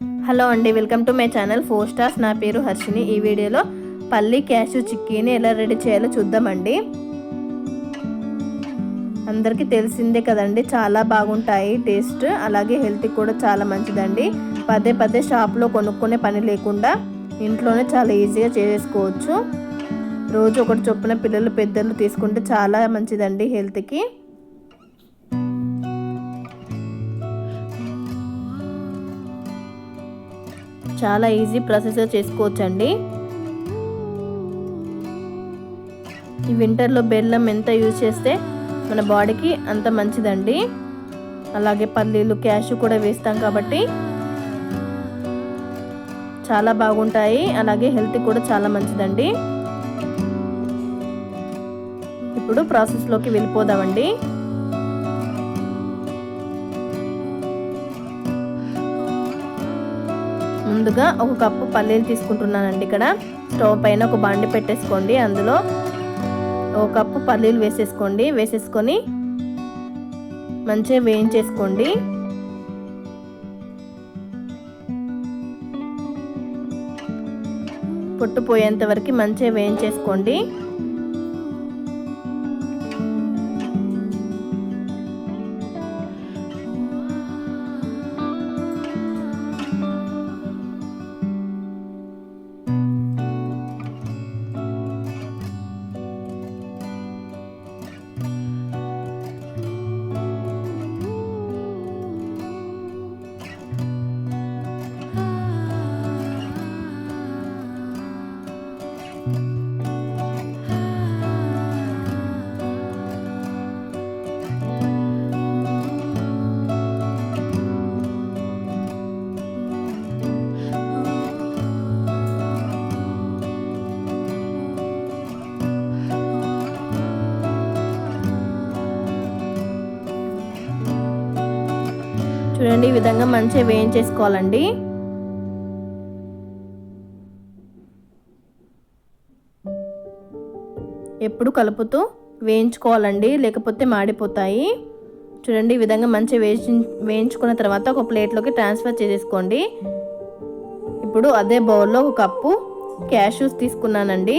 Hello అండి welcome to my channel four stars. నా పేరు హర్షిని. ఈ వీడియోలో పల్లి క్యాషు చిక్కీని ఎలా రెడీ చేయాలో చూద్దామండి. అందరికీ తెలిసిందే కదండి చాలా బాగుంటాయి టేస్ట్ అలాగే హెల్త్కి కూడా చాలా మంచిదండి. పదే పదే షాప్లో కొనుక్కునే పని లేకుండా ఇంట్లోనే చాలా ఈజీగా చేసుకోవచ్చు. రోజు ఒకటి చొప్పున పిల్లలు పెద్దలు తీసుకుంటే చాలా మంచిదండి హెల్త్కి. చాలా ఈజీ ప్రాసెస్గా చేసుకోవచ్చండి. ఈ వింటర్లో బెల్లం ఎంత యూజ్ చేస్తే మన బాడీకి అంత మంచిదండి. అలాగే పల్లీలు క్యాష్ కూడా వేస్తాం కాబట్టి చాలా బాగుంటాయి. అలాగే హెల్త్ కూడా చాలా మంచిదండి. ఇప్పుడు ప్రాసెస్లోకి వెళ్ళిపోదామండి. ముందుగా ఒక కప్పు పల్లీలు తీసుకుంటున్నానండి ఇక్కడ. స్టవ్ పైన ఒక బండి పెట్టేసుకోండి. అందులో ఒక కప్పు పల్లీలు వేసేసుకోండి. వేసేసుకొని మంచిగా వేయించేసుకోండి. పొట్టు పోయేంత వరకు మంచిగా వేయించేసుకోండి. చూడండి ఈ విధంగా మంచిగా వేయించేసుకోవాలండి. ఎప్పుడు కలుపుతూ వేయించుకోవాలండి లేకపోతే మాడిపోతాయి. చూడండి ఈ విధంగా మంచిగా వేయించి వేయించుకున్న తర్వాత ఒక ప్లేట్లోకి ట్రాన్స్ఫర్ చేసేసుకోండి. ఇప్పుడు అదే బౌల్లో ఒక కప్పు క్యాషూస్ తీసుకున్నానండి.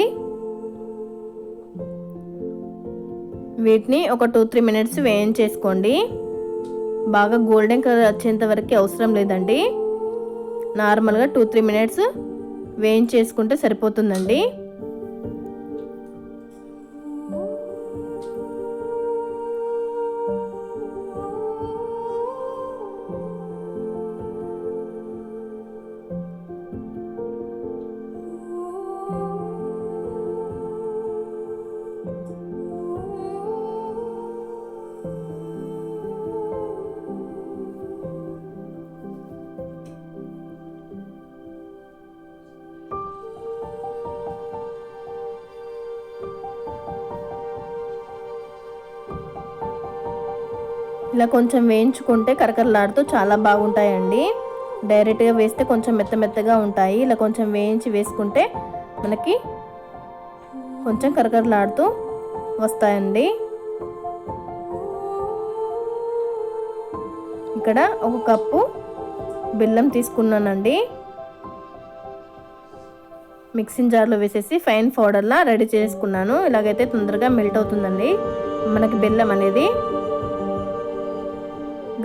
వీటిని ఒక టూ త్రీ మినిట్స్ వేయించేసుకోండి. బాగా గోల్డెన్ కలర్ వచ్చేంత వరకు అవసరం లేదండి. నార్మల్గా టూ త్రీ మినిట్స్ వేయించేసుకుంటే సరిపోతుందండి. ఇలా కొంచెం వేయించుకుంటే కరకరలాడుతూ చాలా బాగుంటాయండి. డైరెక్ట్గా వేస్తే కొంచెం మెత్త మెత్తగా ఉంటాయి. ఇలా కొంచెం వేయించి వేసుకుంటే మనకి కొంచెం కరకరలాడుతూ వస్తాయండి. ఇక్కడ ఒక కప్పు బెల్లం తీసుకున్నానండి. మిక్సింగ్ జార్లో వేసేసి ఫైన్ పౌడర్లా రెడీ చేసుకున్నాను. ఇలాగైతే తొందరగా మెల్ట్ అవుతుందండి. మనకి బెల్లం అనేది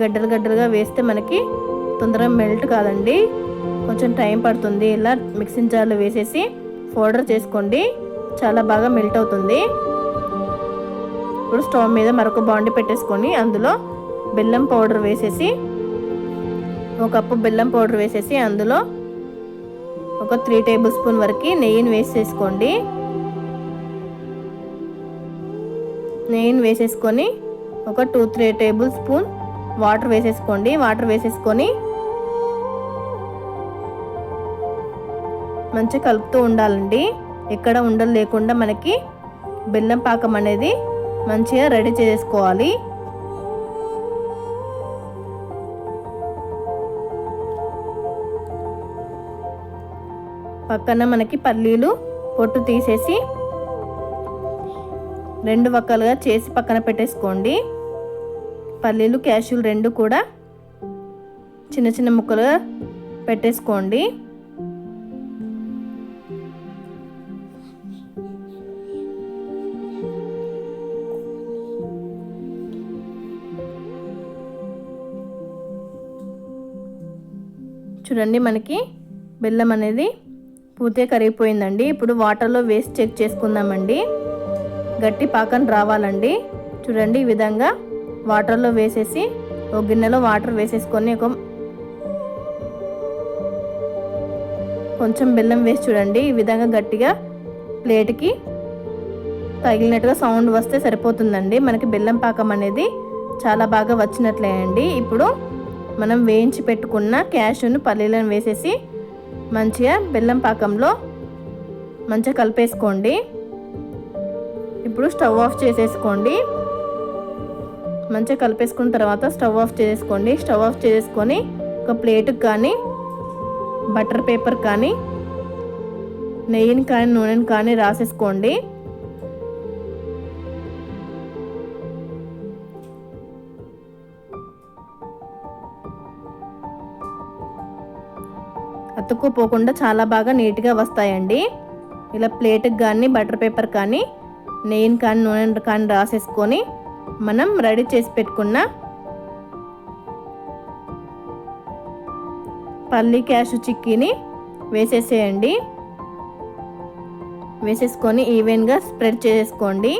గడ్డలు గడ్డలుగా వేస్తే మనకి తొందరగా మెల్ట్ కాదండి. కొంచెం టైం పడుతుంది. ఇలా మిక్సింగ్ జార్లో వేసేసి పౌడర్ చేసుకోండి. చాలా బాగా మెల్ట్ అవుతుంది. ఇప్పుడు స్టవ్ మీద మరొక బాండి పెట్టేసుకొని అందులో బెల్లం పౌడర్ వేసేసి ఒక కప్పు బెల్లం పౌడర్ వేసేసి అందులో ఒక త్రీ టేబుల్ స్పూన్ వరకు నెయ్యిని వేసేసుకోండి. నెయ్యిని వేసేసుకొని ఒక two three table spoon water వేసేసుకోండి వాటర్ వేసేసుకొని మంచిగా కలుపుతూ ఉండాలండి. ఎక్కడ ఉండలు లేకుండా మనకి బెల్లం పాకం అనేది మంచిగా రెడీ చేసుకోవాలి. పక్కన మనకి పల్లీలు పొట్టు తీసేసి రెండు వక్కలుగా చేసి పక్కన పెట్టేసుకోండి. పల్లీలు క్యాషులు రెండు కూడా చిన్న చిన్న ముక్కలుగా పెట్టేసుకోండి. చూడండి మనకి బెల్లం అనేది పూర్తిగా కరిగిపోయిందండి. ఇప్పుడు వాటర్లో వేసి చెక్ చేసుకుందామండి. గట్టి పాకం రావాలండి. చూడండి ఈ విధంగా వాటర్లో వేసేసి ఒక గిన్నెలో వాటర్ వేసేసుకొని ఒక కొంచెం బెల్లం వేసి చూడండి. ఈ విధంగా గట్టిగా ప్లేట్కి తగిలినట్టుగా సౌండ్ వస్తే సరిపోతుందండి. మనకి బెల్లం పాకం అనేది చాలా బాగా వచ్చినట్లే అండి. ఇప్పుడు మనం వేయించి పెట్టుకున్న క్యాష్యూను పల్లీలను వేసేసి మంచిగా బెల్లం పాకంలో మంచిగా కలిపేసుకోండి. ఇప్పుడు స్టవ్ ఆఫ్ చేసేసుకోండి. మంచిగా కలిపేసుకున్న తర్వాత స్టవ్ ఆఫ్ చేసుకోండి. స్టవ్ ఆఫ్ చేసుకొని ఒక ప్లేట్కి కానీ బటర్ పేపర్ కానీ నెయ్యిని కానీ నూనెని కానీ రాసేసుకోండి. అతుక్కుపోకుండా చాలా బాగా నీట్గా వస్తాయండి. ఇలా ప్లేట్కి కానీ బటర్ పేపర్ కానీ నెయ్యిని కానీ నూనెని కానీ రాసేసుకొని మనం రెడీ చేసి పెట్టుకున్న పల్లి క్యాష్ చిక్కీని వేసేసేయండి. వేసేసుకొని ఈవెన్గా స్ప్రెడ్ చేసుకోండి.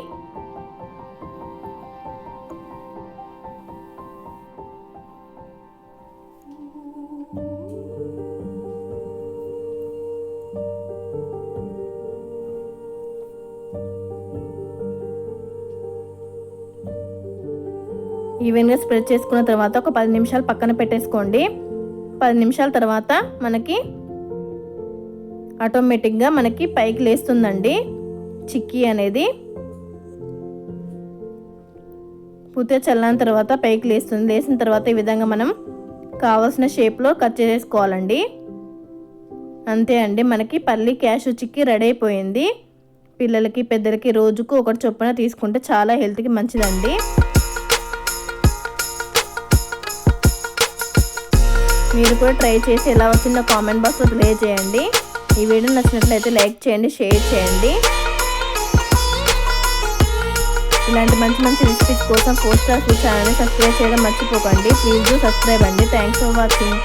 ఈవెన్గా స్ప్రెడ్ చేసుకున్న తర్వాత ఒక పది నిమిషాలు పక్కన పెట్టేసుకోండి. పది నిమిషాల తర్వాత మనకి ఆటోమేటిక్గా మనకి పైకి లేస్తుందండి. చిక్కీ అనేది పూర్తిగా చల్లని తర్వాత పైకి లేస్తుంది. లేసిన తర్వాత ఈ విధంగా మనం కావాల్సిన షేప్లో కట్ చేసుకోవాలండి అంతే అండి మనకి పల్లి క్యాష్ చిక్కీ రెడీ అయిపోయింది. పిల్లలకి పెద్దలకి రోజుకు ఒకటి చొప్పున తీసుకుంటే చాలా హెల్త్కి మంచిదండి. మీరు కూడా ట్రై చేసి ఎలా వచ్చిందో కామెంట్ బాక్స్లో తెలియజేయండి. ఈ వీడియో నచ్చినట్లయితే లైక్ చేయండి షేర్ చేయండి. ఇలాంటి మంచి మంచి రెసిపీస్ కోసం ఫోర్ స్టార్ ఫుడ్ ఛానల్ని సబ్స్క్రైబ్ చేయడం మర్చిపోకండి. ప్లీజ్ డూ సబ్స్క్రైబ్ అండి. Thanks for watching